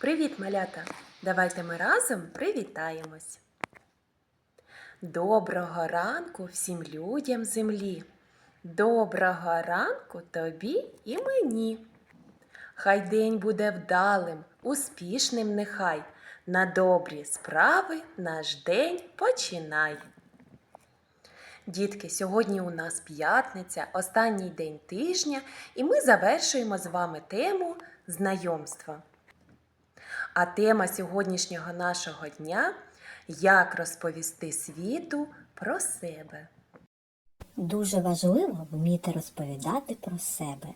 Привіт, малята! Давайте ми разом привітаємось. Доброго ранку всім людям землі. Доброго ранку тобі і мені. Хай день буде вдалим, успішним нехай. На добрі справи наш день починай. Дітки, сьогодні у нас п'ятниця, останній день тижня, і ми завершуємо з вами тему знайомства. А тема сьогоднішнього нашого дня як розповісти світу про себе. Дуже важливо вміти розповідати про себе,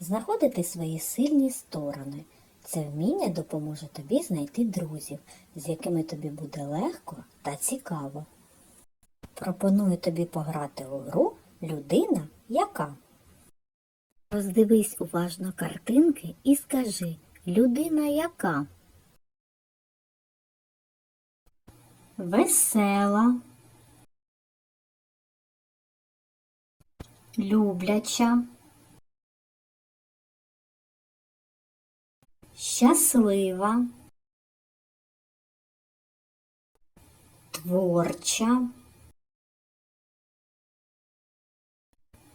знаходити свої сильні сторони. Це вміння допоможе тобі знайти друзів, з якими тобі буде легко та цікаво. Пропоную тобі пограти у гру Людина яка. Роздивись уважно картинки і скажи Людина яка? Весела, любляча, щаслива, творча,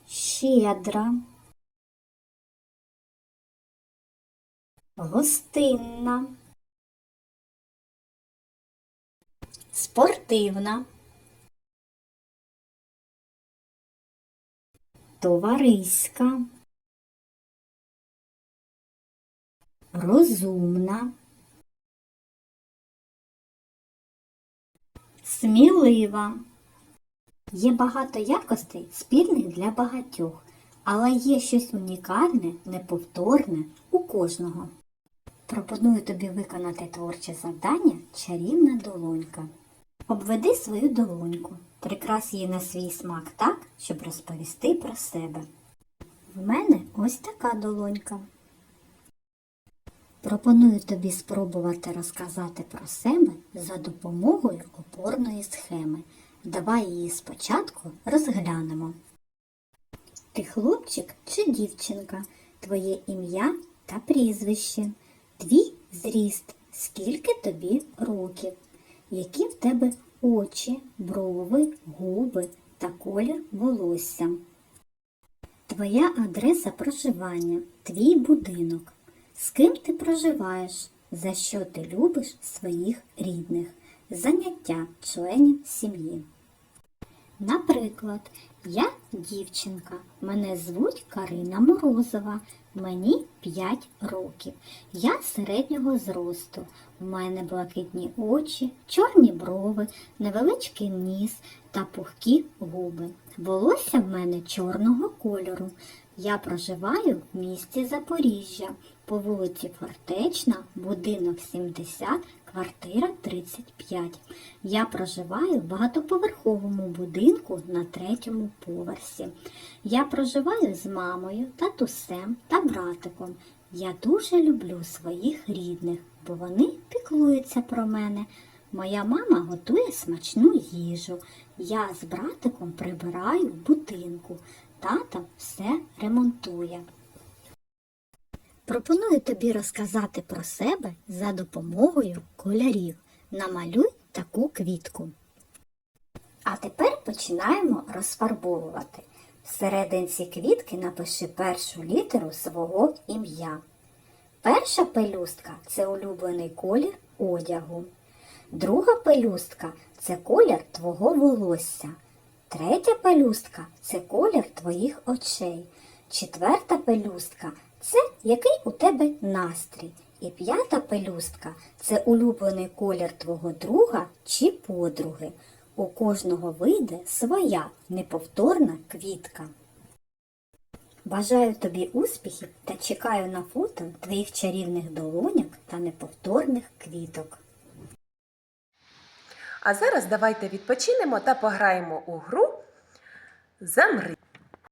щедра, гостинна, спортивна. товариська, розумна, смілива. Є багато якостей спільних для багатьох, але є щось унікальне, неповторне у кожного. Пропоную тобі виконати творче завдання чарівна долонька. Обведи свою долоньку, прикрась її на свій смак так, щоб розповісти про себе. В мене ось така долонька. Пропоную тобі спробувати розказати про себе за допомогою опорної схеми. Давай її спочатку розглянемо. Ти хлопчик чи дівчинка, твоє ім'я та прізвище, твій зріст, скільки тобі років, які в тебе очі, брови, губи та колір волосся. Твоя адреса проживання, твій будинок. З ким ти проживаєш, за що ти любиш своїх рідних, заняття членів сім'ї. Наприклад, я дівчинка, мене звуть Карина Морозова, мені 5 років. Я середнього зросту. У мене блакитні очі, чорні брови, невеличкий ніс та пухкі губи. Волосся в мене чорного кольору. Я проживаю в місті Запоріжжя по вулиці Фортечна, будинок 70, квартира 35. Я проживаю в багатоповерховому будинку на третьому поверсі. Я проживаю з мамою, татусем та братиком. Я дуже люблю своїх рідних, бо вони піклуються про мене. Моя мама готує смачну їжу. Я з братиком прибираю в будинку. Тата все ремонтує. Пропоную тобі розказати про себе за допомогою кольорів. Намалюй таку квітку. А тепер починаємо розфарбовувати. Всерединці квітки напиши першу літеру свого ім'я. Перша пелюстка це улюблений колір одягу. Друга пелюстка це колір твого волосся. Третя пелюстка це колір твоїх очей. Четверта пелюстка це який у тебе настрій. І п'ята пелюстка це улюблений колір твого друга чи подруги. У кожного вийде своя неповторна квітка. Бажаю тобі успіхів та чекаю на фото твоїх чарівних долоняк та неповторних квіток. А зараз давайте відпочинемо та пограємо у гру Замри.